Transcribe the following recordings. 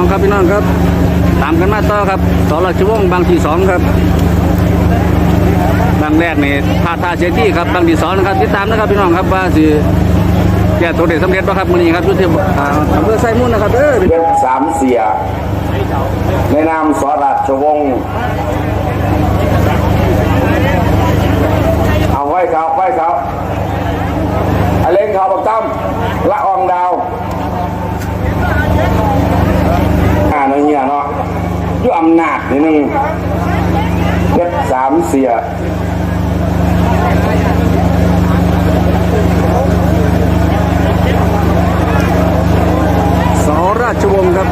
เอาครับพี่น้องครับ ตามกันมาต่อครับสรชวงศ์บางที่สองครับบางแรกนี่พาทาเซตี้ครับบางที่สองนะครับติดตามนะครับพี่น้องครับว่าสิแก่ตัวเด็ดสำเร็จป่ะครับมือนี้ครับชุดที่อ่าอำเภอไซมุ่นนะครับเด้อสามเสียในนามสราชวงศ์เอาไว้เขาไว้เขาอเล็งเขาบักตั้มละอองดาว อ่าในเฮียเนาะอยุอำนาจนิดนึงเพชรสาม เสียสราชวงศ์ครับ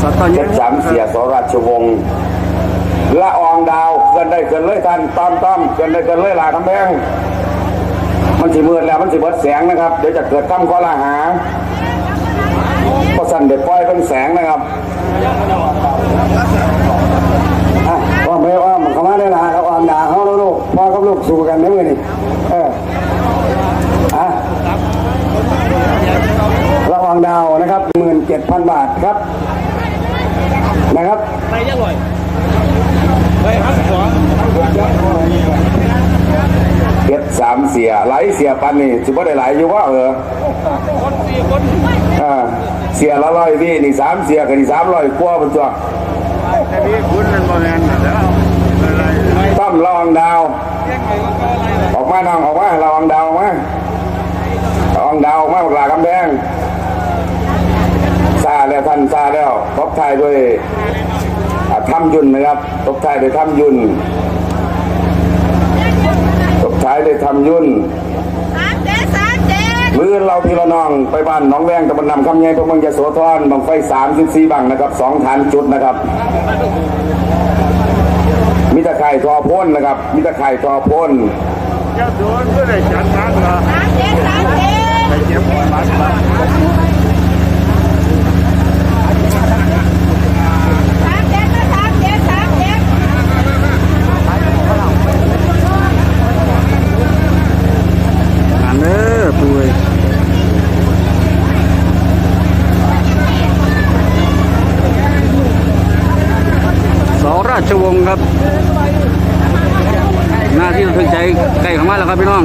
สัตเพยชรสามเสียสราชวงศ์ละอองดาวเกิ นได้เกินเลยท่านตามตามเกินได้เกินเลยหลาคำแพงมันสิมืดแล้วมันสิเบิดแสงนะครับเดี๋ยวจะเกิดตั้มข้อละหาเพราะสั่นเด็ดปล่อยเป็นแสงนะครับอะว่าไม่ว่ามันเข้ามาได้ละเขาออมด่าเขาแล้วลูกพ่อกับลูกสู้กันได้ไหมนี่เอออะระวังดาวนะครับหมื่นเจ็ดพันบาทครับ นะครับ ไปยังลอยไปครับสอง เก็ดสาม เสียไหลเสียปันนี่ถือว่ได้หลอยู่ว่าเออคนสี่คนอ่าเสียละร้อยพี่นี่สามเสียกันนี่สามร้อยกว่าเป็นตัวแต่พี่คุณมันบ่แม่นแล้วอะต้อมระวังดาว ออกมาน้องออกมาระวังดาวมาระวังดาวออกมาปากลากำแพงซาแล้วท่านซาแล้วทบทายด้วยอ่าถ้ำยุนนะครับทบทายด้วยถ้ำยุน ทบทายด้วยถ้ำยุนสามเจ็ดสามเจ็ดมือเราพี่ละน้องไปบ้านหน้องแวงตะบนนำคำใหญ่พวกเมืองยโสธรบังไฟสามสิบสี่บังนะครับสองฐานจุดนะครับ มิตรไข่ทอพ่นนะครับ มิตรไข่ทอพ่นเจ้าโดนก็ได้จัดงานเหรอ สามเจ็ดสามเจ็ด ไปเก็บบัตรบัตร สามเจ็ดนะสามเจ็ดสามเจ็ด อ่านเด้อปุ้ยส ราชวงศ์ครับ หน้าที่เราถึงใจใกล้เข้ามาแล้วครับพี่น้อง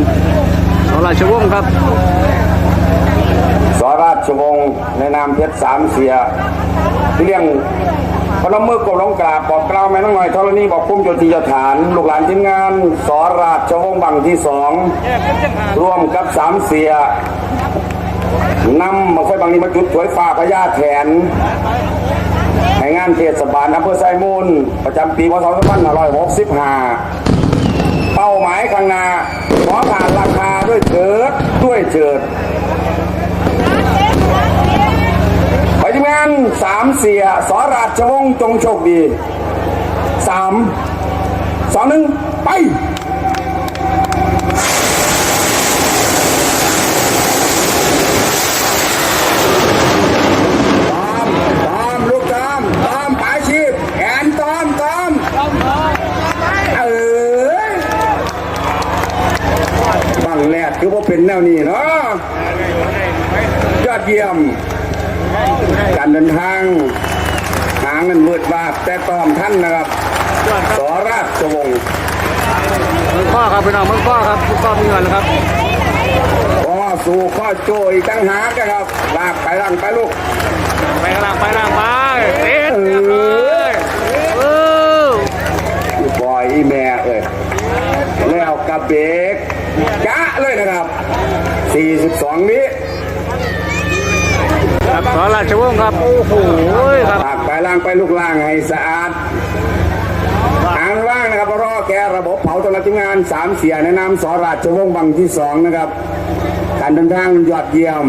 สราชวงศ์ครับสราชวงศ์ในนามเพชรสามเสียเลี้ยงพนมมือกบลงกราบบอกกล่าวแม่น้องหน่อยธรณีบอกคุ้มโยธีเจ้าฐาน ลูกหลานทีมงานสราชวงศ์บังที่สองร่วมกับสามเสียนำมาค่อยบางนี้มาจุดถวยฟ้าพญาแถน งานเทศบาลอำเภอไซมูล ประจำปีพศ2565 เป้าหมายข้างหน้าขอผ่านราคาด้วยเถิดด้วยเถิดไปทีมงานสามเสียสราชวงศ์จงโชคดีสามสองหนึ่งไป ตามตามลูกตามตามปลายชีพแขนตามตามเออบังแรก คือว่าเป็นแนวนี้เนาะยอดเยี่ยม การเดินทางหางเงินมืดบาทแต่ตอมท่านนะครับสราชวงศ์มึงข้อครับพี่น้องมึงข้อครับมึงข้อมีเงินแล้วครับข้อสู่ข้อโจยตั้งหากนะครับลากไปลังไปลูกไปกำลังไปกำลังไปเต็มเอเรียบร้ออยเออปล่อยอีแม่เอ้ยแล้วกระเบรกจ้า เลยนะครับ 42วิครับสราชวงศ์ครับ โอ้โหครับปากไปล่างไปลูกล่างให้สะอาดทางล่างนะครับรอแกระบบเผาตลอดทีมงานสามเสียแนะนำสอราชวงศ์บังที่สองนะครับการเดินทางยอดเยี่ยม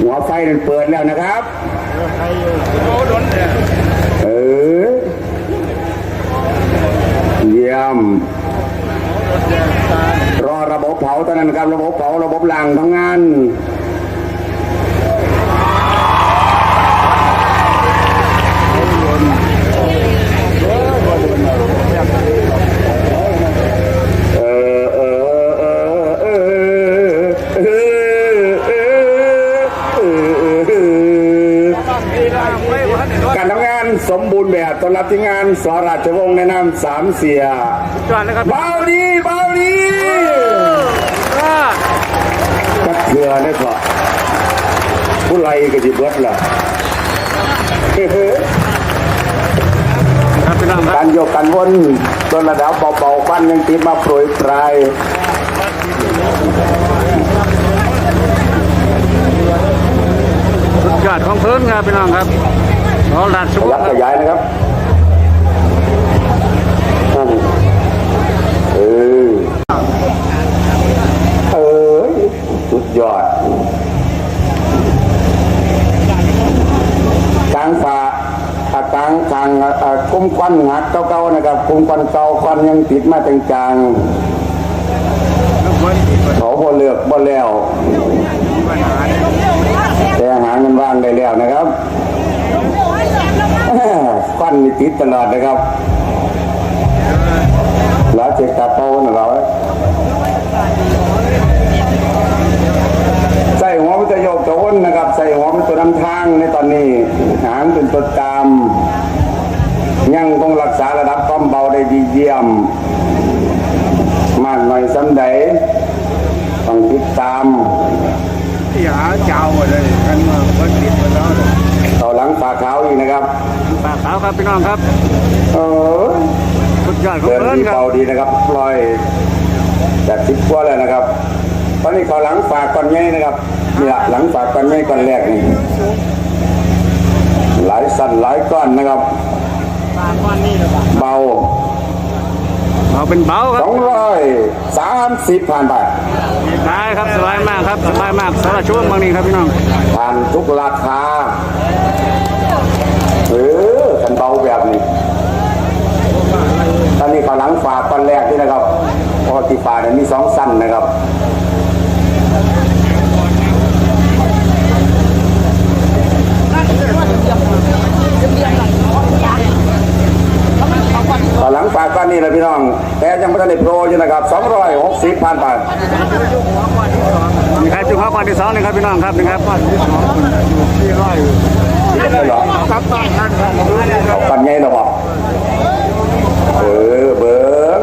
หัวไฟนั้นเปิดแล้วนะครับ รับที่งานสราชวงศ์แนะนำสามเสียจอดนะครับเบาดีเบาดีอ่าจักเถื่อนี่ก็ผู้ไรก็จะเบิดล่ะครับพี่น้องคการับรโยกกันวนจนระดับเบาๆฟันยังติดมาโปรยปลายสุดยอดของเพิ่นครับพี่น้องครับรอลัดขสุกยับขยายนะครับนั่นเออเออสุด ยอดกลางฝาอะกลางทางอะอะกุ้มควันหักเก่าๆนะครับกุ้มควันเก่าควันยังติดมาจางๆเขาบ่เลือกบ่แล้ว แต่หารมันว่างได้แล้วนะครับฟันมีติดตลอดนะครับแล้วเจ็กตาโตนะเราใส่หัวมันจะโยกตัวอ้นนะครับ ใส่หัวมันตัวน้ำทางในตอนนี้ หางเป็นตัวตาม ยังคงรักษาระดับความเบาได้ดีเยี่ยม มากหน่อยซ้ำใดต้องติดตาม ที่หา เจ้าเลยกันมาคนติดมาแล้วต่อหลังฝาขาวอีกนะครับปากขาวครับพี่น้องครับเออสุดยอดของเดินเพิ่นดีครับเบาดีนะครับลอยจากสิบกว่าแล้วนะครับตอนนี้เขาหลังฝากก่อนไงนะครับนี่ละหลังฝากก่อนไงก่อนแรกนี่หลายสั้นหลายก้อนนะครับเบา เอาเป็นเบาครัสบองร้อยสามสิบผ่านไปได้ครับสบายมากครับสบายมากสำหรับช่วงบางนี้ครับพี่น้องผ่านทุกราคาเออกันเบาแบบนี้ตอนนี้เขาหลังฝากก่อนแรกนี่นะครับปกติฝาเนี่ยมีสองสั้นนะครับ ตอนหลังฝากก้อนนี้นะพี่น้อง แต่ยังไม่ทันได้โปรอยู่นะครับ260พันบาทมีใครจุดข้อก่อนที่สองนี่ครับพี่น้องครับนี่ครับได้เหรอครับบ้านท่านครับเอากันไงเหรอบอกเออเบิ้ง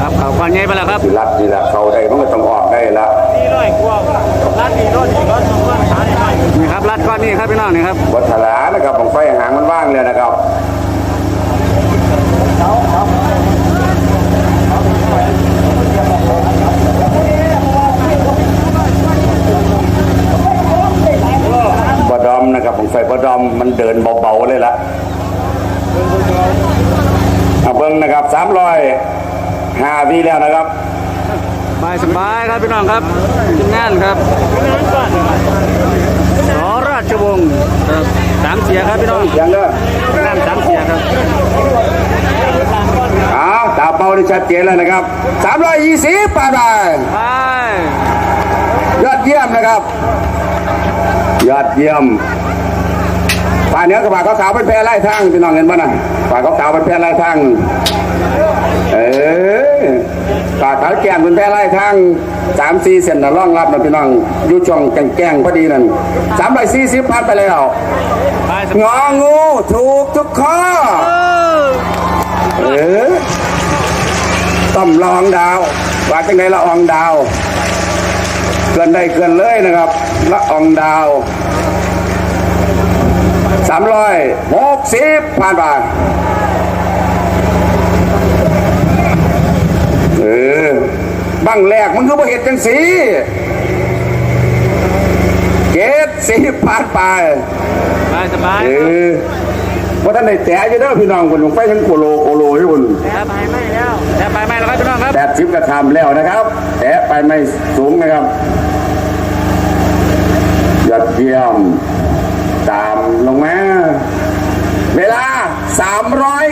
ครับเขาก่อนใหญ่ไปแล้วครับสิรัดนี่ละเขาได้มันก็ต้องออกได้ละนี่ร้อยกว่าร้านนี้ร้อยร้อยสองร้อยสามร้อยนี่ครับรัดก้อนนี้ครับพี่น้องนี่ครับวัฒลานะครับของไฟหางมันว่างเลยนะครับบอด อมนะครับของไฟบอดอมมันเดินเบาๆเลยละเอาเบิ้งนะครับสามร้อยห้าวิแล้วนะครับสบายสบายครับพี่น้องครับกินงานครับสอราชวงศ์ครับสามเสียครับพี่น้องเสียงเด้อน้ำสามเสียครับเอาตาเป้าได้ชัดเจนแล้วนะครับสามร้อยยี่สิบไปไปไปยอดเยี่ยมนะครับ ยอดเยี่ยม ฝ่ายเนื้อกับฝ่ายขาวๆเป็นแพร่ไล่ทางพี่น้องเห็นป่ะนะฝ่ายขาวๆเป็นแพร่ไล่ทาง เออฝ่ายขาวแก่นเป็นแพร่ไล่ทางสามสี่เซนนะร่องรับนะพี่น้องอยู่ช่องแกงๆพอดีนั่นสามร้อยสี่สิบพันไปแล้วงองูถูกทุกข้อเออต้อมลอองดาวว่าจังไดละอองดาวเกินได้เกินเลยนะครับละอองดาว สามร้อยหกสิบผ่านไปเออบังแรกมันคือบ่เห็ดจังสีเกตสิบผ่านไปไปสบายเออว่าท่านได้แตะอยู่เด้อพี่น้องคนลงไปทั้งโคโลโคโลอยู่คนแล้วไปไม่แล้วแล้วไปไม่แล้วครับพี่น้องครับแปดสิบกระทำแล้วนะครับ แตะไปไม่สูงนะครับยอดเยี่ยม ตามลงมา เวลาสามร้อย